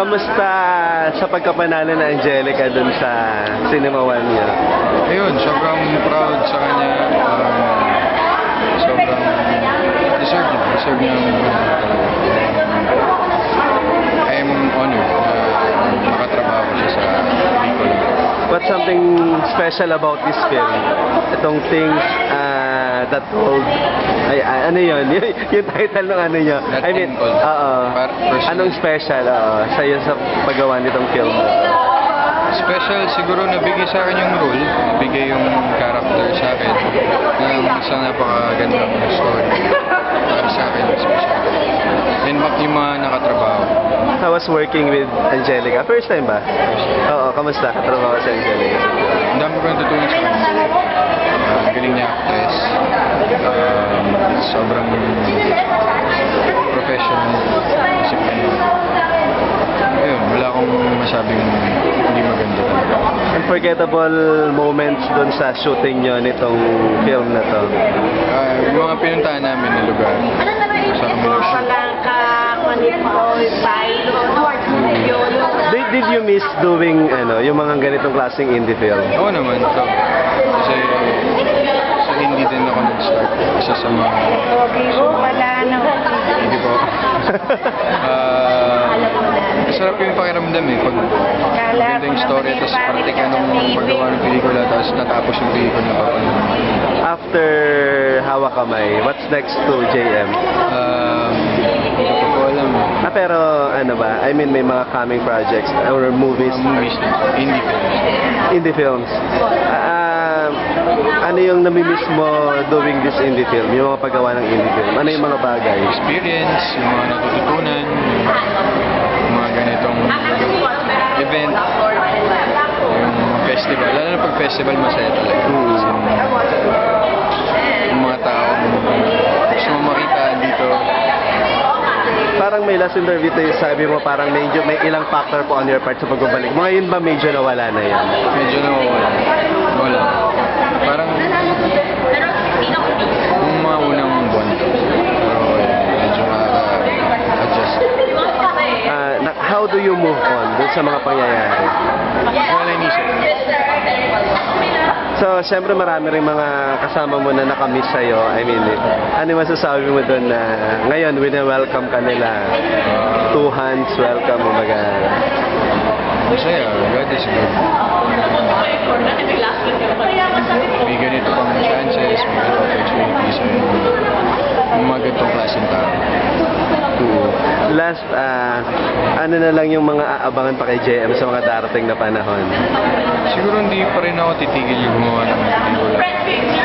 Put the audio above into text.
Kamusta sa pagkapanalo na Angelica dun sa Cinema One niya? Ayun, sobrang proud sa kanya. Um, sobrang deserve niya. Deserve niya ang I am honored na makatrabaho siya sa Bicol. What's something special about this film? Itong things uh, that told... Ay, ano yun? Yung title ng ano niya. I mean, oo. Par- personal. Anong special oo, sa'yo sa paggawa nitong film? Special, siguro nabigay sa akin yung role, nabigay yung character sa akin ng isang napakagandang story. Para sa akin, special. And yung mga nakatrabaho. How was working with Angelica? First time ba? Oo, kamusta? Katrabaho si Angelica. Ang dami ko natutunan sa kanya. Ah, Ang galing niya actress. Um, sobrang professional. Discipline. Ayun, wala akong masabing hindi maganda talaga. Unforgettable moments doon sa shooting nyo nitong film na to. Ah, yung mga pinuntahan namin na lugar. Sa kami nag-shoot. Palangka, Manipto, Pailo, Yolo. Did, did you miss doing ano, yung mga ganitong klaseng indie film? Oo naman, ito. Kasi sa hindi din ako nag-start. Isa sa mga... So, wala na. Hindi po. Ah, masarap yung pakiramdam eh. Pag maganda yung story, tapos parte ka nung paggawa ng pelikula, tapos natapos yung pelikula na papanood. After Hawa Kamay, what's next to JM? Um, hindi ko po alam. Ah, pero ano ba? I mean, may mga coming projects or movies, Mga movies na, indie films. indie films. Ah, ano yung namimiss mo doing this indie film? Yung mga paggawa ng indie film? Ano yung mga bagay? Experience, yung mga natututunan, yung, mga ganitong event, yung festival. Lalo na pag festival, masaya talaga. Hmm. Kasi yung mga tao, gusto mo makita dito, Parang may last interview tayo, sabi mo parang medyo may ilang factor po on your part sa pagbabalik. Mga yun ba medyo nawala na yan? medyo nawawala. Wala. Yung mga unang buwan. Pero medyo nakaka-adjust. Ah, na- how do you move on dun sa mga pangyayari? Wala inisip. So, syempre marami rin mga kasama mo na nakamiss sa'yo. I mean, ano masasabi mo doon na ngayon, wina-welcome ka nila? Two hands, welcome, umaga. Masaya. God is good. May ganito pang chances, may ganito opportunities. May mga ganitong klaseng tao. Last, ah, ano na lang yung mga aabangan pa kay JM sa mga darating na panahon? Siguro hindi pa rin ako titigil yung gumawa ng pelikula.